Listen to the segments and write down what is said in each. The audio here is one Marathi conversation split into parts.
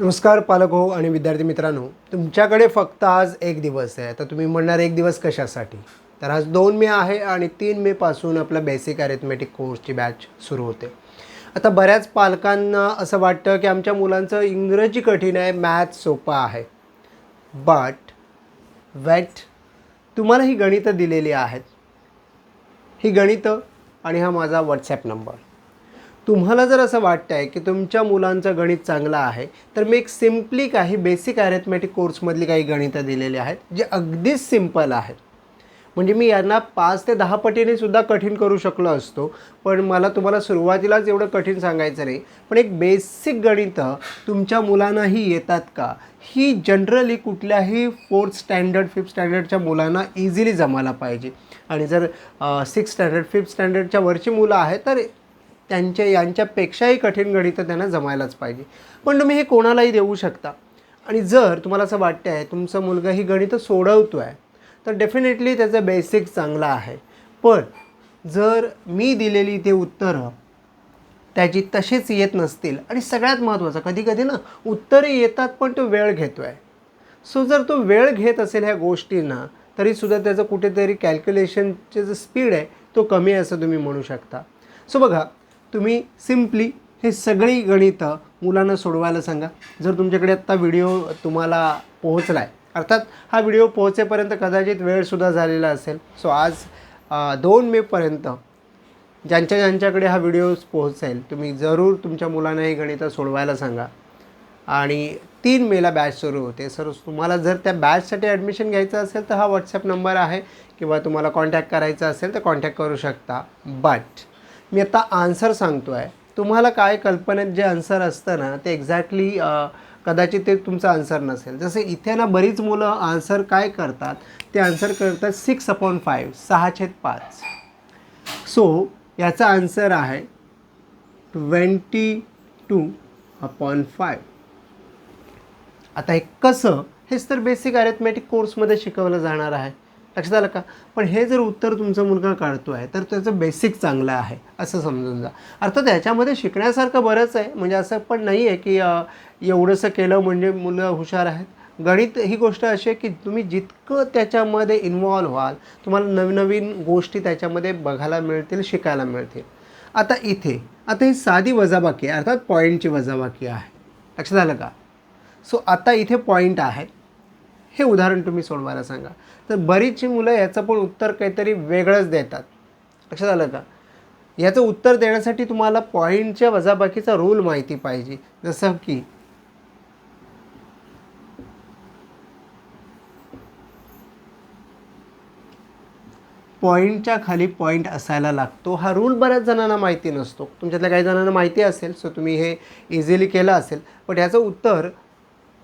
नमस्कार पालक हो आणि विद्यार्थी मित्रांनो तुमच्याकडे फक्त आज एक दिवस आहे. तर तुम्ही म्हणणार एक दिवस कशासाठी? तर आज दोन मे आहे आणि तीन मेपासून आपला बेसिक अरिथमेटिक कोर्सची बॅच सुरू होते. आता बऱ्याच पालकांना असं वाटतं की आमच्या मुलांचं इंग्रजी कठीण आहे मॅथ सोपं आहे. बट वेट तुम्हाला ही गणितं दिलेली आहेत. ही गणितं आणि हा माझा व्हॉट्सॲप नंबर तुम्हाला जर असं वाटतं आहे की तुमच्या मुलांचं गणित चांगलं आहे तर मी एक सिम्पली काही बेसिक अरेथमॅटिक कोर्समधली काही गणितं दिलेली आहेत जे अगदीच सिंपल आहेत. म्हणजे मी यांना पाच ते दहा पटीने सुद्धा कठीण करू शकलो असतो पण मला तुम्हाला सुरुवातीलाच एवढं कठीण सांगायचं नाही पण एक बेसिक गणितं तुमच्या मुलांनाही येतात का? ही जनरली कुठल्याही फोर्थ स्टँडर्ड फिफ्थ स्टँडर्डच्या मुलांना इझिली जमायला पाहिजे. आणि जर सिक्स स्टँडर्ड फिफ्थ स्टँडर्डच्या वरची मुलं आहेत तर त्यांच्या यांच्यापेक्षाही कठीण गणितं त्यांना जमायलाच पाहिजे. पण तुम्ही हे कोणालाही देऊ शकता. आणि जर तुम्हाला असं वाटतं आहे तुमचा मुलगा ही गणितं सोडवतो आहे तर डेफिनेटली त्याचं बेसिक चांगला आहे. पण जर मी दिलेली ते उत्तरं त्याची तशीच येत नसतील आणि सगळ्यात महत्त्वाचं कधी कधी ना उत्तरे येतात पण तो वेळ घेतो आहे सो जर तो वेळ घेत असेल ह्या गोष्टींना तरीसुद्धा त्याचं कुठेतरी कॅल्क्युलेशनचे जो स्पीड आहे तो कमी आहे असं तुम्ही म्हणू शकता. सो बघा तुम्ही सिम्पली हे सगळी गणितं मुलांना सोडवायला सांगा. जर तुमच्याकडे आत्ता व्हिडिओ तुम्हाला पोहोचला आहे अर्थात हा व्हिडिओ पोहोचेपर्यंत कदाचित वेळसुद्धा झालेला असेल. सो आज दोन मेपर्यंत ज्यांच्या ज्यांच्याकडे हा व्हिडिओ पोहोचेल तुम्ही जरूर तुमच्या मुलांना ही गणितं सोडवायला सांगा. आणि तीन मेला बॅच सुरू होते. सर तुम्हाला जर त्या बॅचसाठी ॲडमिशन घ्यायचं असेल तर हा व्हॉट्सअप नंबर आहे. किंवा तुम्हाला कॉन्टॅक्ट करायचा असेल तर कॉन्टॅक्ट करू शकता. बट मी आता आन्सर सांगतो आहे तुम्हाला काय कल्पनेत जे आन्सर असतं ना ते एक्झॅक्टली कदाचित ते तुमचं आन्सर नसेल. जसं इथे ना बरीच मुलं आन्सर काय करतात? ते आन्सर करतात सिक्स अपॉन फाईव्ह सहा छेद पाच. सो याचा आन्सर आहे ट्वेंटी टू अपॉन फाईव्ह आता हे कसं? हेच तर बेसिक अरेथमॅटिक कोर्समध्ये शिकवलं जाणार आहे. लक्षात आलं का? पण हे जर उत्तर तुमचा मुलगा काढतो आहे तर त्याचं बेसिक चांगलं आहे असं समजून जा. अर्थात याच्यामध्ये शिकण्यासारखं बरंच आहे. म्हणजे असं पण नाही आहे की एवढंसं केलं म्हणजे मुलं हुशार आहेत. गणित ही गोष्ट अशी आहे की तुम्ही जितकं त्याच्यामध्ये इन्वॉल्व्ह व्हाल तुम्हाला नवनवीन गोष्टी त्याच्यामध्ये बघायला मिळतील शिकायला मिळतील. आता इथे आता ही साधी वजाबाकी आहे. अर्थात पॉईंटची वजाबाकी आहे. लक्षात आलं का? सो आता इथे पॉईंट आहे. हे उदाहरण तुम्ही सोडवायला सांगा. तर बरीचशी मुलं याचं पण उत्तर काहीतरी वेगळंच देतात. लक्षात आलं का? याचं उत्तर देण्यासाठी तुम्हाला पॉईंटच्या वजाबाकीचा रूल माहिती पाहिजे. जसं की पॉईंटच्या खाली पॉईंट असायला लागतो. हा रूल बऱ्याच जणांना माहिती नसतो. तुमच्यातल्या काही जणांना माहिती असेल सो तुम्ही हे इझिली केलं असेल. पण याचं उत्तर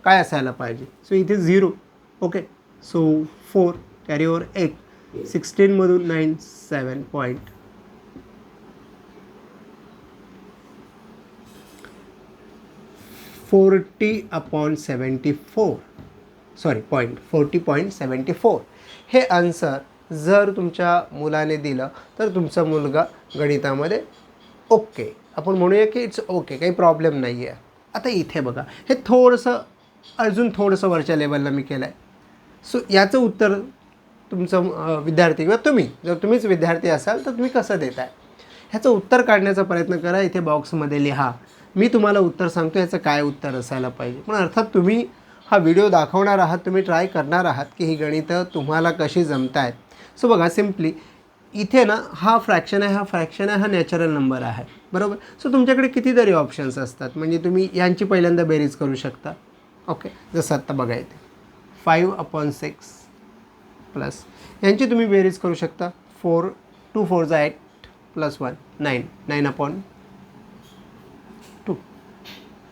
काय असायला पाहिजे? सो इथे zero okay. So four carry over eight सिक्स्टीनमधून nine seven point forty upon seventy four sorry point forty point seventy four हे आन्सर जर तुमच्या मुलाने दिलं तर तुमचा मुलगा गणितामध्ये ओके आपण म्हणूया की इट्स ओके काही प्रॉब्लेम नाही आहे आता इथे बघा. हे थोडंसं अजून थोडंसं वरच्या लेवलला मी केलं आहे सो याचं उत्तर तुमचं विद्यार्थी किंवा तुम्ही जर तुम्हीच विद्यार्थी असाल तर तुम्ही कसं देताय? ह्याचं उत्तर काढण्याचा प्रयत्न करा इथे बॉक्समध्ये लिहा. मी तुम्हाला उत्तर सांगतो ह्याचं काय उत्तर असायला पाहिजे. पण अर्थात तुम्ही हा व्हिडिओ दाखवणार आहात तुम्ही ट्राय करणार आहात की ही गणितं तुम्हाला कशी जमत आहेत सो बघा सिम्पली इथे ना हा फ्रॅक्शन आहे हा फ्रॅक्शन आहे हा नॅचरल नंबर आहे. बरोबर? सो तुमच्याकडे कितीतरी ऑप्शन्स असतात. म्हणजे तुम्ही यांची पहिल्यांदा बेरीज करू शकता. ओके? जसं आत्ता बघा इथे. Five upon six plus. यांची तुम्ही बेरीज करू शकता. फोर टू फोर जा eight plus one nine nine upon two.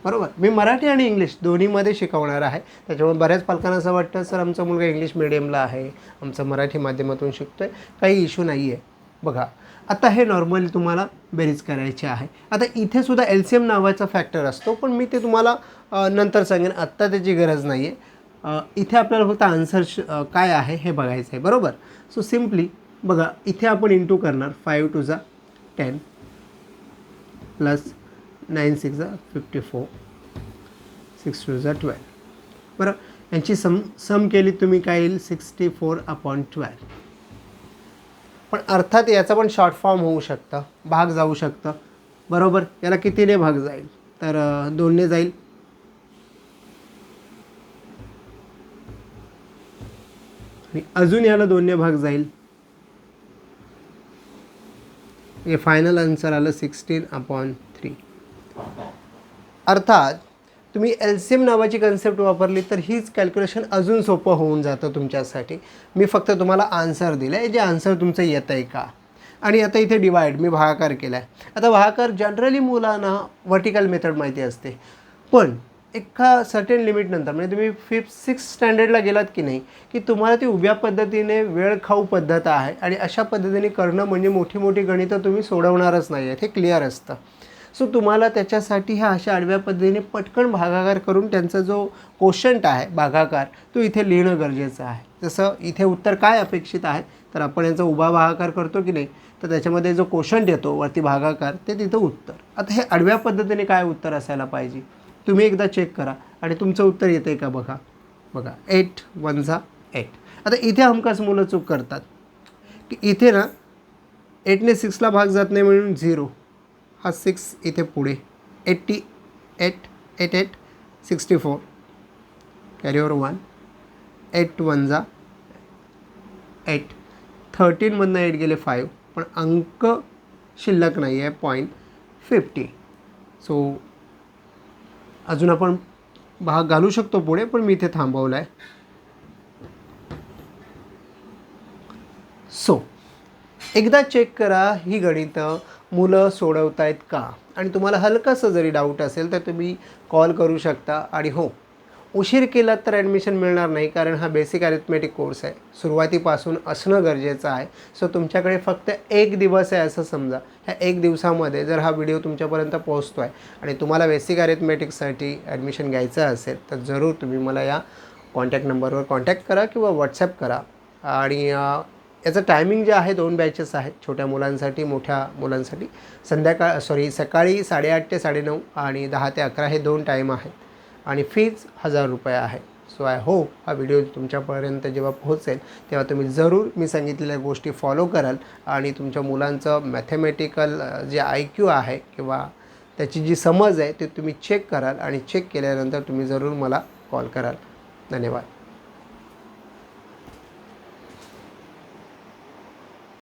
बरोबर? मी मराठी आणि इंग्लिश दोन्हीमध्ये शिकवणार आहे. त्याच्यामुळे बऱ्याच पालकांना असं वाटतं सर आमचा मुलगा इंग्लिश मिडियमला आहे. आमचं मराठी माध्यमातून शिकतो आहे काही इश्यू नाही आहे बघा आता हे नॉर्मली तुम्हाला बेरीज करायची आहे. आता इथे सुद्धा एल सी एम नावाचा फॅक्टर असतो पण मी ते तुम्हाला नंतर सांगेन. आत्ता त्याची गरज नाही आहे इथे आपल्याला फक्त आन्सर श काय आहे हे बघायचं आहे बरोबर? सो सिम्पली बघा इथे आपण इंटू करणार फाईव्ह टू जा टेन प्लस नाईन सिक्स जा फिफ्टी फोर सिक्स टू झा ट्वेल्व बरं? यांची सम सम केली तुम्ही काय येईल? सिक्स्टी फोर अपॉन ट्वेल्व पण अर्थात याचा पण शॉर्ट फॉर्म होऊ शकतं भाग जाऊ शकतं. बरोबर? याला कितीने भाग जाईल? तर दोनने जाईल. आणि अजून याला दोन्ही भाग जाईल. हे फायनल आन्सर आलं सिक्स्टीन अपॉन थ्री अर्थात तुम्ही एल सी एम नावाची कन्सेप्ट वापरली तर हीच कॅल्क्युलेशन अजून सोपं होऊन जातं तुमच्यासाठी. मी फक्त तुम्हाला आन्सर दिलं आहे जे आन्सर तुमचं येतं आहे का? आणि आता इथे डिवाइड मी भागाकार केला आहे आता भागाकार जनरली मुलांना वर्टिकल मेथड माहिती असते. पण एका सर्टेन लिमिटनंतर म्हणजे तुम्ही फिफ्थ सिक्स स्टँडर्डला गेलात की नाही की तुम्हाला ती उभ्या पद्धतीने वेळ खाऊ पद्धत आहे आणि अशा पद्धतीने करणं म्हणजे मोठी मोठी गणितं तुम्ही सोडवणारच नाही आहेत हे क्लिअर असतं. सो तुम्हाला त्याच्यासाठी ह्या अशा आडव्या पद्धतीने पटकन भागाकार करून त्यांचा जो कोशंट आहे भागाकार तो इथे लिहिणं गरजेचं आहे. जसं इथे उत्तर काय अपेक्षित आहे तर आपण यांचा उभा भागाकार करतो की नाही तर त्याच्यामध्ये जो कोशंट येतो वरती भागाकार ते तिथं उत्तर. आता हे आडव्या पद्धतीने काय उत्तर असायला पाहिजे? तुम्ही एकदा चेक करा. आणि तुमचं उत्तर येतं आहे का बघा? बघा एट वन झा एट आता इथे हमखास मुलं चूक करतात. की इथे ना एटने सिक्सला भाग जात नाही म्हणून झिरो हा सिक्स इथे पुढे. Eighty eight eight eight sixty four carry over one eight one जा एट थर्टीनमधनं एट गेले फाईव्ह पण अंक शिल्लक नाही आहे पॉईंट फिफ्टी सो अजून आपण भाग घालू शकतो पुढे पण मी इथे थांबवलं आहे सो एकदा चेक करा ही गणितं मुलं सोडवतायत का? आणि तुम्हाला हलकासं जरी डाऊट असेल तर तुम्ही कॉल करू शकता. आणि हो उशीर केलात तर ॲडमिशन मिळणार नाही कारण हा बेसिक अरिथमेटिक कोर्स आहे. सुरुवातीपासून असणं गरजेचं आहे. सो तुमच्याकडे फक्त एक दिवस आहे असं समजा. ह्या एक दिवसामध्ये जर हा व्हिडिओ तुमच्यापर्यंत पोहोचतो आहे आणि तुम्हाला बेसिक अरिथमेटिकसाठी ॲडमिशन घ्यायचं असेल तर जरूर तुम्ही मला या कॉन्टॅक्ट नंबरवर कॉन्टॅक्ट करा किंवा व्हॉट्सॲप करा. आणि याचं टायमिंग जे आहे दोन बॅचेस आहेत. छोट्या मुलांसाठी मोठ्या मुलांसाठी. संध्याकाळ सॉरी सकाळी साडेआठ ते साडेनऊ आणि दहा ते अकरा हे दोन टाईम आहेत. आणि फीज हजार रुपये आहे. सो आय होप हा व्हिडिओ तुमच्यापर्यंत जेव्हा पोहोचेल तेव्हा तुम्ही जरूर मी सांगितलेल्या गोष्टी फॉलो कराल आणि तुमच्या मुलांचं मॅथमॅटिकल जे आय क्यू आहे किंवा त्याची जी समज आहे ते तुम्ही चेक कराल आणि चेक केल्यानंतर तुम्ही जरूर मला कॉल कराल. धन्यवाद.